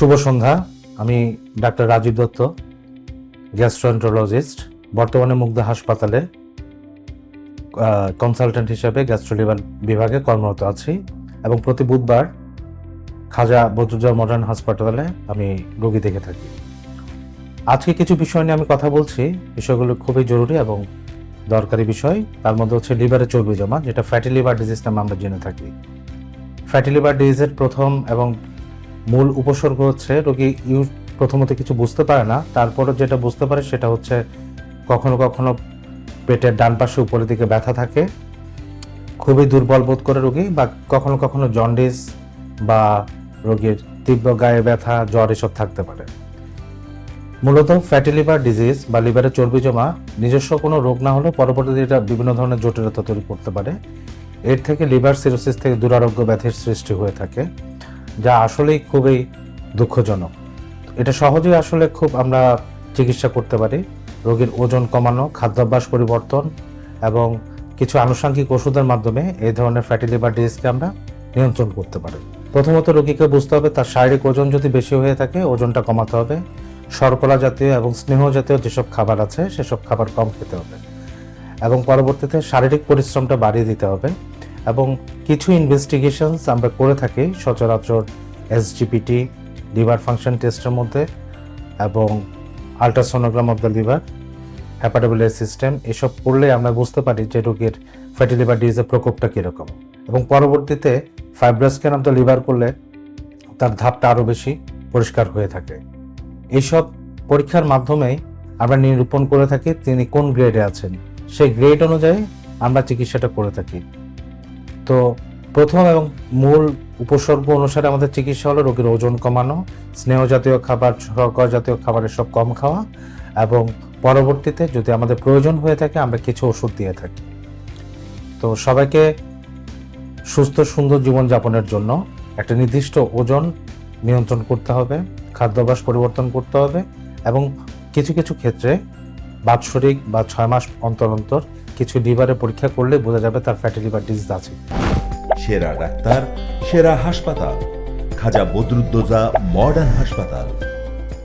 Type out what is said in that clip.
শুভ সন্ধ্যা। আমি doctor Rajib Dutta gastroenterologist বর্তমানে মুগ্ধা হাসপাতালে কনসালটেন্ট হিসেবে গ্যাস্ট্রোলিভার বিভাগে কর্মরত আছি এবং প্রতি বুধবার খাজা বদরুজ্জামান মডার্ন হাসপাতালে আমি রোগী দেখে থাকি। আজকে কিছু বিষয় নিয়ে আমি কথা বলছি। বিষয়গুলো খুবই জরুরি এবং দরকারি বিষয়। তার মধ্যে হচ্ছে লিভারে চর্বি জমা, যেটা ফ্যাটি লিভার ডিজিজ নামে আমরা জেনে থাকি। ফ্যাটি লিভার ডিজিজের প্রথম এবং মূল উপসর্গ হচ্ছে রোগী ইউ প্রথমত কিছু বুঝতে পারে না তারপরে যেটা বুঝতে পারে সেটা হচ্ছে কখনো কখনো পেটের ডান পাশে উপরের দিকে ব্যথা থাকে। খুবই দুর্বল বোধ করে রোগী বা কখনো কখনো জন্ডিস বা রোগীর তীব্র গায়ে ব্যথা, জ্বর এসব থাকতে পারে। মূলত ফ্যাটি লিভার ডিজিজ বা লিভারে চর্বি জমা নিজস্ব কোনো রোগ না হলেও পরবর্তীতে এটা বিভিন্ন ধরনের জটিলতা তৈরি করতে পারে। এর থেকে লিভার সিরোসিস থেকে দুরারোগ্য ব্যাধির সৃষ্টি হয়ে থাকে। যা আসলেই খুবই দুঃখজনক। এটা সহজেই আসলে খুব আমরা চিকিৎসা করতে পারি। রোগীর ওজন কমানো, খাদ্যাভ্যাস পরিবর্তন এবং কিছু আনুষঙ্গিক ওষুধের মাধ্যমে এই ধরনের ফ্যাটি লিভার ডিজিজকে আমরা নিয়ন্ত্রণ করতে পারি। প্রথমত রোগীকে বুঝতে হবে তার শারীরিক ওজন যদি বেশি হয়ে থাকে, ওজনটা কমাতে হবে। শর্করা জাতীয় এবং স্নেহ জাতীয় যেসব খাবার আছে, সেসব খাবার কম খেতে হবে। এবং পরবর্তীতে শারীরিক পরিশ্রমটা বাড়িয়ে দিতে হবে। এবং কিছু ইনভেস্টিগেশনস আমরা করে থাকি সচরাচর এসজিপিটি লিভার ফাংশন টেস্টের মধ্যে এবং ultrasonogram of the liver hepatobiliary system এসব করলে আমরা বুঝতে পারি যে রোগীর ফ্যাটি লিভার ডিজিজের প্রকোপটা কীরকম। এবং পরবর্তীতে fibrous scan of the liver করলে তার ধাপটা আরও বেশি পরিষ্কার হয়ে থাকে। এইসব পরীক্ষার মাধ্যমেই আমরা নিরূপণ করে থাকি তিনি কোন গ্রেডে আছেন। সেই গ্রেড অনুযায়ী আমরা চিকিৎসাটা করে থাকি। তো প্রথম এবং মূল উপসর্গ অনুসারে আমাদের চিকিৎসা হলো রোগীর ওজন কমানো, স্নেহ জাতীয় খাবার, শর্করা জাতীয় খাবারের সব কম খাওয়া এবং পরবর্তীতে যদি আমাদের প্রয়োজন হয়ে থাকে আমরা কিছু ওষুধ দিয়ে থাকি। তো সবাইকে সুস্থ, সুন্দর জীবনযাপনের জন্য একটা নির্দিষ্ট ওজন নিয়ন্ত্রণ করতে হবে, খাদ্যাভ্যাস পরিবর্তন করতে হবে এবং কিছু কিছু ক্ষেত্রে বাৎসরিক বা ছয় মাস অন্তর অন্তর কিছু লিভারে পরীক্ষা করলে বোঝা যাবে তার ফ্যাটি লিভার ডিজিজ আছে। সেরা ডাক্তার, সেরা হাসপাতাল। খাজা বদরুদ্দোজা মডার্ন হাসপাতাল।